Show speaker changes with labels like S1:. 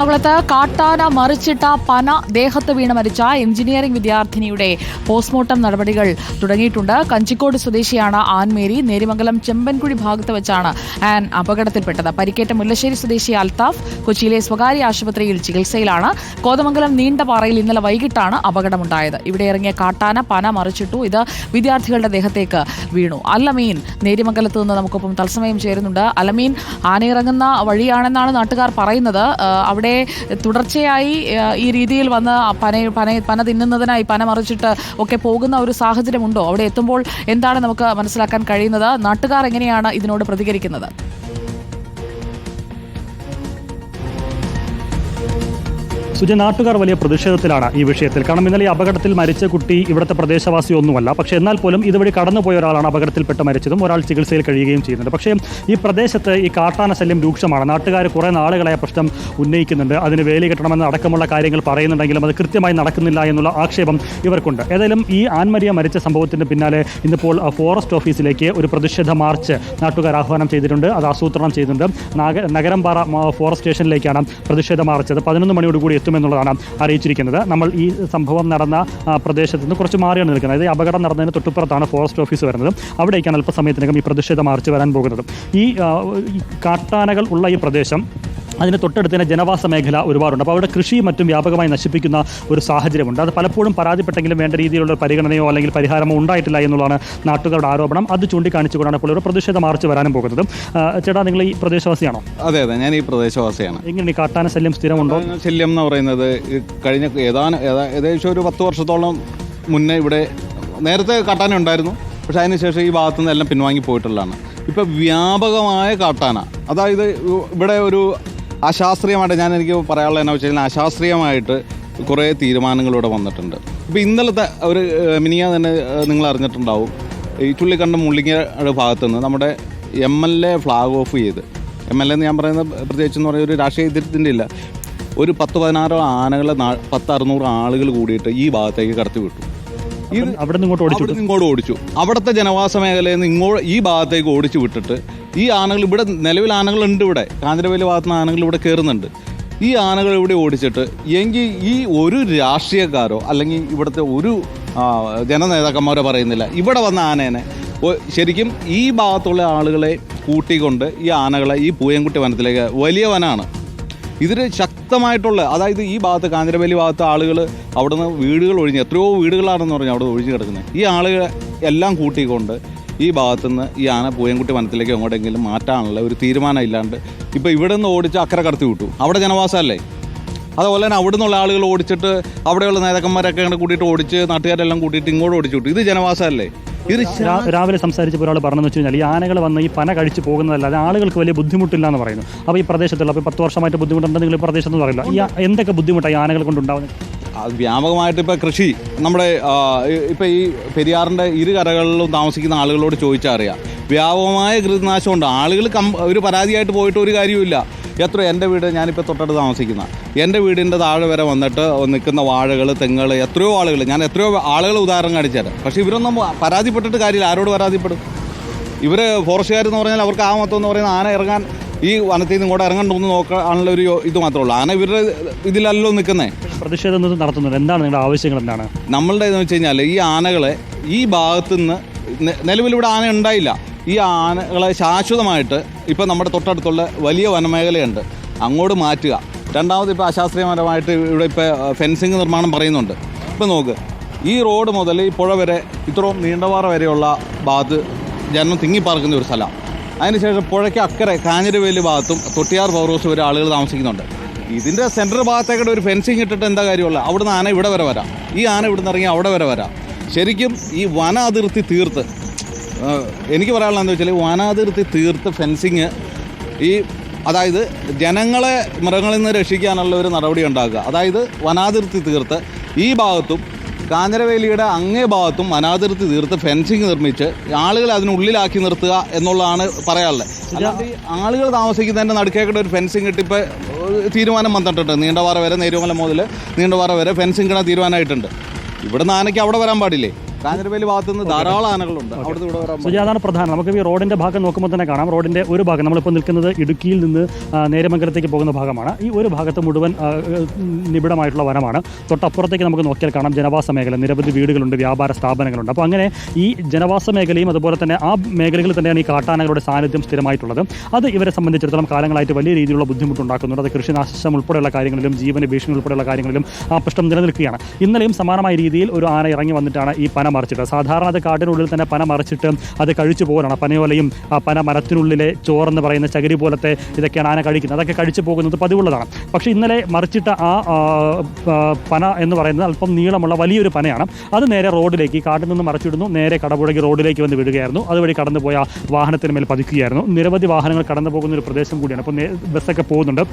S1: എറണാകുളത്ത് കാട്ടാന മറിച്ചിട്ട പന ദേഹത്ത് വീണ് മരിച്ച എഞ്ചിനീയറിംഗ് വിദ്യാർത്ഥിനിയുടെ പോസ്റ്റ്മോർട്ടം നടപടികൾ തുടങ്ങിയിട്ടുണ്ട്. കഞ്ചിക്കോട് സ്വദേശിയാണ് ആൻമേരി. നേരിമംഗലം ചെമ്പൻകുഴി ഭാഗത്ത് വെച്ചാണ് ആൻ അപകടത്തിൽപ്പെട്ടത്. പരിക്കേറ്റ മുല്ലശ്ശേരി സ്വദേശി അൽത്താഫ് കൊച്ചിയിലെ സ്വകാര്യ ആശുപത്രിയിൽ ചികിത്സയിലാണ്. കോതമംഗലം നീണ്ടപാറയിൽ ഇന്നലെ വൈകിട്ടാണ് അപകടമുണ്ടായത്. ഇവിടെ ഇറങ്ങിയ കാട്ടാന പന മറിച്ചിട്ടു ഇത് വിദ്യാർത്ഥികളുടെ ദേഹത്തേക്ക് വീണു. അല്ലമീൻ നേരിമംഗലത്ത് നിന്ന് നമുക്കൊപ്പം തത്സമയം ചേരുന്നുണ്ട്. അലമീൻ ആനയിറങ്ങുന്ന വഴിയാണെന്നാണ് നാട്ടുകാർ പറയുന്നത്. ആ, അവിടെ തുടർച്ചയായി ഈ രീതിയിൽ വന്ന് പന പന പന തിന്നുന്നതിനായി പന മറിച്ചിട്ട് ഒക്കെ പോകുന്ന ഒരു സാഹചര്യമുണ്ടോ? അവിടെ എത്തുമ്പോൾ എന്താണ് നമുക്ക് മനസ്സിലാക്കാൻ കഴിയുന്നത്? നാട്ടുകാർ എങ്ങനെയാണ് ഇതിനോട് പ്രതികരിക്കുന്നത്?
S2: സുജ നാട്ടുകാർ വലിയ പ്രതിഷേധത്തിലാണ് ഈ വിഷയത്തിൽ. കാരണം ഇന്നലെ ഈ അപകടത്തിൽ മരിച്ച കുട്ടി ഇവിടുത്തെ പ്രദേശവാസി ഒന്നുമല്ല. പക്ഷേ എന്നാൽ പോലും ഇതുവഴി കടന്നുപോയ ഒരാളാണ് അപകടത്തിൽപ്പെട്ട് മരിച്ചതും ഒരാൾ ചികിത്സയിൽ കഴിയുകയും ചെയ്യുന്നുണ്ട്. പക്ഷേ ഈ പ്രദേശത്ത് ഈ കാട്ടാന ശല്യം രൂക്ഷമാണ്. നാട്ടുകാർ കുറേ നാളുകളായ പ്രശ്നം ഉന്നയിക്കുന്നുണ്ട്. അതിന് വേലി കെട്ടണമെന്ന് അടക്കമുള്ള കാര്യങ്ങൾ പറയുന്നുണ്ടെങ്കിലും അത് കൃത്യമായി നടക്കുന്നില്ല എന്നുള്ള ആക്ഷേപം ഇവർക്കുണ്ട്. ഏതായാലും ഈ ആൻമരിയ മരിച്ച സംഭവത്തിന് പിന്നാലെ ഇന്നിപ്പോൾ ഫോറസ്റ്റ് ഓഫീസിലേക്ക് ഒരു പ്രതിഷേധ മാർച്ച് നാട്ടുകാർ ആഹ്വാനം ചെയ്തിട്ടുണ്ട്. അത് ആസൂത്രണം ചെയ്തിട്ടുണ്ട് നാഗ നഗരംപാറ ഫോറസ്റ്റ് സ്റ്റേഷനിലേക്കാണ് പ്രതിഷേധ മാർച്ച്. അത് പതിനൊന്ന് മണിയോടുകൂടി എത്തുമെന്നുള്ളതാണ് അറിയിച്ചിരിക്കുന്നത്. നമ്മൾ ഈ സംഭവം നടന്ന പ്രദേശത്ത് നിന്ന് കുറച്ച് മാറിയാണ് നിൽക്കുന്നത്. അതായത് അപകടം നടന്നതിന് തൊട്ടുപ്പുറത്താണ് ഫോറസ്റ്റ് ഓഫീസ് വരുന്നത്. അവിടേക്കാണ് അല്പസമയത്തിനകം ഈ പ്രതിഷേധ മാർച്ച് വരാൻ പോകുന്നത്. ഈ കാട്ടാനകൾ ഉള്ള ഈ പ്രദേശം അതിന് തൊട്ടടുത്ത് തന്നെ ജനവാസ മേഖല ഒരുപാടുണ്ട്. അപ്പോൾ അവിടെ കൃഷി മറ്റും വ്യാപകമായി നശിപ്പിക്കുന്ന ഒരു സാഹചര്യമുണ്ട്. അത് പലപ്പോഴും പരാതിപ്പെട്ടെങ്കിലും വേണ്ട രീതിയിലുള്ള പരിഗണനയോ അല്ലെങ്കിൽ പരിഹാരമോ ഉണ്ടായിട്ടില്ല എന്നുള്ളതാണ് നാട്ടുകാരുടെ ആരോപണം. അത് ചൂണ്ടിക്കാണിച്ചുകൊണ്ടാണ് ഇപ്പോൾ ഒരു പ്രതിഷേധ മാർച്ച് വരാനും പോകുന്നത്. ചേട്ടാ നിങ്ങൾ ഈ പ്രദേശവാസിയാണോ?
S3: അതെ അതെ. ഞാൻ ഈ പ്രദേശവാസിയാണ്.
S2: എങ്ങനെ ഈ കാട്ടാന ശല്യം സ്ഥിരമുണ്ടോ?
S3: ശല്യം എന്ന് പറയുന്നത് കഴിഞ്ഞ ഏതാനും ഏകദേശം ഒരു പത്ത് വർഷത്തോളം മുന്നേ ഇവിടെ നേരത്തെ കാട്ടാന ഉണ്ടായിരുന്നു. പക്ഷേ അതിനുശേഷം ഈ ഭാഗത്തു നിന്ന് എല്ലാം പിൻവാങ്ങി പോയിട്ടുള്ളതാണ്. ഇപ്പം വ്യാപകമായ കാട്ടാന അതായത് ഇവിടെ ഒരു അശാസ്ത്രീയമായിട്ട് ഞാൻ എനിക്ക് പറയാനുള്ള എന്നാ വെച്ച് കഴിഞ്ഞാൽ അശാസ്ത്രീയമായിട്ട് കുറേ തീരുമാനങ്ങളിവിടെ വന്നിട്ടുണ്ട്. ഇപ്പോൾ ഇന്നലത്തെ ഒരു മിനിയ തന്നെ നിങ്ങൾ അറിഞ്ഞിട്ടുണ്ടാവും. ഈ ചുള്ളിക്കണ്ടം മുള്ളിങ്ങയുടെ ഭാഗത്തു നിന്ന് നമ്മുടെ M L A flag off ചെയ്ത് എം എൽ എ എന്ന് ഞാൻ പറയുന്നത് പ്രത്യേകിച്ച് എന്ന് പറയുന്ന ഒരു രാഷ്ട്രീയ ഇതിന്റെ ഇല്ല. ഒരു പത്ത് പതിനാറോ ആനകളെ പത്ത് അറുന്നൂറ് ആളുകൾ കൂടിയിട്ട് ഈ ഭാഗത്തേക്ക് കടത്തി വിട്ടു. ഇത്
S2: അവിടെ നിന്ന് ഇങ്ങോട്ട് ഓടിച്ചു
S3: ഇങ്ങോട്ട് ഓടിച്ചു. അവിടുത്തെ ജനവാസ മേഖലയിൽ നിന്ന് ഇങ്ങോട്ട് ഈ ഭാഗത്തേക്ക് ഓടിച്ചു വിട്ടിട്ട് ഈ ആനകൾ ഇവിടെ നിലവിൽ ആനകളുണ്ട് ഇവിടെ. കാഞ്ഞിരവേലി ഭാഗത്തുനിന്ന് ആനകൾ ഇവിടെ കയറുന്നുണ്ട് ഈ ആനകൾ ഇവിടെ ഓടിച്ചിട്ട് എങ്കിൽ ഈ ഒരു രാഷ്ട്രീയക്കാരോ അല്ലെങ്കിൽ ഇവിടുത്തെ ഒരു ജനനേതാക്കന്മാരോ പറയുന്നില്ല. ഇവിടെ വന്ന ആനേനെ ശരിക്കും ഈ ഭാഗത്തുള്ള ആളുകളെ കൂട്ടിക്കൊണ്ട് ഈ ആനകളെ ഈ പൂയംകുട്ടി വനത്തിലേക്ക് വലിയ വനമാണ് ഇതിൽ ശക്തമായിട്ടുള്ള അതായത് ഈ ഭാഗത്ത് കാഞ്ഞിരവേലി ഭാഗത്ത് ആളുകൾ അവിടുന്ന് വീടുകൾ ഒഴിഞ്ഞ് എത്രയോ വീടുകളാണെന്ന് പറഞ്ഞാൽ അവിടെ ഒഴിഞ്ഞു കിടക്കുന്നത് ഈ ആളുകളെ എല്ലാം കൂട്ടിക്കൊണ്ട് ഈ ഭാഗത്തുനിന്ന് ഈ ആന പൂയൻകുട്ടി വനത്തിലേക്ക് എങ്ങോട്ടെങ്കിലും മാറ്റാനുള്ള ഒരു തീരുമാനം ഇല്ലാണ്ട് ഇപ്പോൾ ഇവിടെ നിന്ന് ഓടിച്ച് അക്കരെ കടത്തി വിട്ടു. അവിടെ ജനവാസമല്ലേ? അതുപോലെ തന്നെ അവിടെ നിന്നുള്ള ആളുകൾ ഓടിച്ചിട്ട് അവിടെയുള്ള നേതാക്കന്മാരൊക്കെ അങ്ങനെ കൂട്ടിയിട്ട് ഓടിച്ച് നാട്ടുകാരെല്ലാം കൂട്ടിയിട്ട് ഇങ്ങോട്ട് ഓടിച്ചു വിട്ടു. ഇത് ജനവാസമല്ലേ? ഇത്
S2: രാവിലെ സംസാരിച്ചപ്പോൾ ഒരാൾ പറഞ്ഞെന്ന് വെച്ച് കഴിഞ്ഞാൽ ഈ ആനകൾ വന്ന് ഈ പന കഴിച്ച് പോകുന്നതല്ലാതെ ആളുകൾക്ക് വലിയ ബുദ്ധിമുട്ടില്ല എന്ന് പറയുന്നു. അപ്പോൾ ഈ പ്രദേശത്തുള്ള അപ്പോൾ പത്ത് വർഷമായിട്ട് ബുദ്ധിമുട്ടുണ്ടെന്ന് നിങ്ങൾ ഈ പ്രദേശത്ത് പറയില്ല ഈ എന്തൊക്കെ ബുദ്ധിമുട്ടാണ് ഈ ആനകൾ കൊണ്ടുണ്ടാവുന്നത്?
S3: വ്യാപകമായിട്ട് ഇപ്പോൾ കൃഷി നമ്മുടെ ഇപ്പം ഈ പെരിയാറിന്റെ ഇരു കരകളിലും താമസിക്കുന്ന ആളുകളോട് ചോദിച്ചാൽ അറിയാം. വ്യാപകമായ കൃഷിനാശമുണ്ട് ആളുകൾ കം ഒരു പരാതിയായിട്ട് പോയിട്ട് ഒരു കാര്യമില്ല എത്ര എന്റെ വീട് ഞാനിപ്പോൾ തൊട്ടടുത്ത് താമസിക്കുന്ന. എന്റെ വീടിന്റെ താഴെ വരെ വന്നിട്ട് നിൽക്കുന്ന വാഴകൾ തെങ്ങുകൾ എത്രയോ ആളുകൾ ഞാൻ എത്രയോ ആളുകൾ ഉദാഹരണം കാണിച്ചുതരാം. പക്ഷേ ഇവരൊന്നും പരാതിപ്പെട്ടിട്ട് കാര്യമില്ല. ആരോട് പരാതിപ്പെടും? ഇവർ ഫോറസ്റ്റുകാരെന്ന് പറഞ്ഞാൽ അവർക്ക് ആ മൊത്തം എന്ന് പറയുന്ന ആന ഇറങ്ങാൻ ഈ വനത്തിൽ നിന്ന് കൂടെ ഇറങ്ങണ്ടെന്ന് നോക്കാനുള്ള ഒരു ഇത് മാത്രമേ ഉള്ളൂ. ആന ഇവരുടെ ഇതിലല്ലോ നിൽക്കുന്നത്
S2: പ്രതിഷേധം നടത്തുന്നത് എന്താണ് നിങ്ങളുടെ ആവശ്യങ്ങൾ? എന്താണ്?
S3: നമ്മളുടെ എന്ന് വെച്ച് കഴിഞ്ഞാൽ ഈ ആനകളെ ഈ ഭാഗത്തു നിന്ന് നിലവിലിവിടെ ആന ഉണ്ടായില്ല. ഈ ആനകളെ ശാശ്വതമായിട്ട് ഇപ്പം നമ്മുടെ തൊട്ടടുത്തുള്ള വലിയ വനമേഖലയുണ്ട്. അങ്ങോട്ട് മാറ്റുക. രണ്ടാമത് ഇപ്പോൾ അശാസ്ത്രീയപരമായിട്ട് ഇവിടെ ഇപ്പോൾ ഫെൻസിങ് നിർമ്മാണം പറയുന്നുണ്ട്. ഇപ്പം നോക്ക് ഈ റോഡ് മുതൽ ഈ പുഴ വരെ ഇത്രയും നീണ്ടപാറ വരെയുള്ള ഭാഗത്ത് ജനം തിങ്ങിപ്പാർക്കുന്ന ഒരു സ്ഥലം. അതിനുശേഷം പുഴയ്ക്ക് അക്കരെ കാഞ്ഞിരവേലി ഭാഗത്തും തൊട്ടിയാർ പവർ ഹൗസ് വരെ ആളുകൾ താമസിക്കുന്നുണ്ട്. ഇതിന്റെ സെന്റർ ഭാഗത്തേക്കൂടെ ഒരു ഫെൻസിങ് ഇട്ടിട്ട് എന്താ കാര്യമുള്ള? അവിടുന്ന് ആന ഇവിടെ വരെ വരാം. ഈ ആന ഇവിടുന്ന് ഇറങ്ങി അവിടെ വരെ വരാം. ശരിക്കും ഈ വന അതിർത്തി തീർത്ത് എനിക്ക് പറയാനുള്ളത് എന്താ വെച്ചാൽ വനാതിർത്തി തീർത്ത് ഫെൻസിങ് ഈ അതായത് ജനങ്ങളെ മൃഗങ്ങളിൽ നിന്ന് രക്ഷിക്കാനുള്ള ഒരു നടപടി ഉണ്ടാക്കുക. അതായത് വനാതിർത്തി തീർത്ത് ഈ ഭാഗത്തും കാഞ്ഞിരവേലിയുടെ അങ്ങേ ഭാഗത്തും അനാതിർത്തി തീർത്ത് ഫെൻസിങ് നിർമ്മിച്ച് ആളുകളെ അതിനുള്ളിലാക്കി നിർത്തുക എന്നുള്ളതാണ് പറയാനുള്ളത്. ആളുകൾ താമസിക്കുന്നതിന്റെ നടുക്കേക്കൂടെ ഒരു ഫെൻസിങ് ഇട്ടിപ്പോൾ തീരുമാനം വന്നിട്ടുണ്ട്. നീണ്ടവാറ വരെ നേരുമല മുതൽ നീണ്ടവാറ വരെ ഫെൻസിങ് ഇടാൻ തീരുമാനമായിട്ടുണ്ട്. ഇവിടെ നിന്ന് ആനയ്ക്ക് അവിടെ വരാൻ പാടില്ലേ? കാഞ്ഞിരപ്പള്ളി ഭാഗത്ത് നിന്ന് ധാരാളം ആനകളുണ്ട്. അവിടുന്ന് ഇവിടെ
S2: വരാം അതാണ് പ്രധാനം. നമുക്ക് ഈ റോഡിന്റെ ഭാഗം നോക്കുമ്പോൾ തന്നെ കാണാം. റോഡിന്റെ ഒരു ഭാഗം നമ്മളിപ്പോൾ നിൽക്കുന്നത് ഇടുക്കിയിൽ നിന്ന് നേരമംഗലത്തേക്ക് പോകുന്ന ഭാഗമാണ്. ഈ ഒരു ഭാഗത്ത് മുഴുവൻ നിബിഡമായിട്ടുള്ള വനമാണ്. തൊട്ടപ്പുറത്തേക്ക് നമുക്ക് നോക്കിയാൽ കാണാം ജനവാസ മേഖല. നിരവധി വീടുകളുണ്ട് വ്യാപാര സ്ഥാപനങ്ങളുണ്ട്. അപ്പോൾ അങ്ങനെ ഈ ജനവാസ മേഖലയും അതുപോലെ തന്നെ ആ മേഖലകളിൽ തന്നെയാണ് ഈ കാട്ടാനകളുടെ സാന്നിധ്യം സ്ഥിരമായിട്ടുള്ളത്. അത് ഇവരെ സംബന്ധിച്ചിടത്തോളം കാലങ്ങളായിട്ട് വലിയ രീതിയിലുള്ള ബുദ്ധിമുട്ടുണ്ടാക്കുന്നുണ്ട്. അത് കൃഷിനാശം ഉൾപ്പെടെയുള്ള കാര്യങ്ങളിലും ജീവന ഭീഷണി ഉൾപ്പെടെയുള്ള കാര്യങ്ങളിലും ആ പ്രശ്നം നിലനിൽക്കുകയാണ്. ഇന്നലെയും സമാനമായ രീതിയിൽ ഒരു ആന ഇറങ്ങി വന്നിട്ടാണ് ഈ പന മറിച്ചിട്ട് സാധാരണ അത് കാട്ടിനുള്ളിൽ തന്നെ പന മറിച്ചിട്ട് അത് കഴിച്ചു പോകലാണ് പനയോലയും ആ പന മരത്തിനുള്ളിലെ ചോറെന്ന് പറയുന്ന ചകിരി പോലത്തെ ഇതൊക്കെയാണ് ആന കഴിക്കുന്നത്. അതൊക്കെ കഴിച്ചു പോകുന്നത് പതിവുള്ളതാണ്. പക്ഷേ ഇന്നലെ മറിച്ചിട്ട ആ പന എന്ന് പറയുന്നത് അല്പം നീളമുള്ള വലിയൊരു പനയാണ്. അത് നേരെ റോഡിലേക്ക് കാട്ടിൽ നിന്ന് മറിച്ചിടുന്നു. നേരെ കടപുഴകി റോഡിലേക്ക് വന്ന് വിടുകയായിരുന്നു. അതുവഴി കടന്നു പോയ വാഹനത്തിന് മേൽ പതിക്കുകയായിരുന്നു. നിരവധി വാഹനങ്ങൾ കടന്നു പോകുന്ന ഒരു പ്രദേശം കൂടിയാണ്. അപ്പോൾ ബസ്സൊക്കെ പോകുന്നുണ്ട്.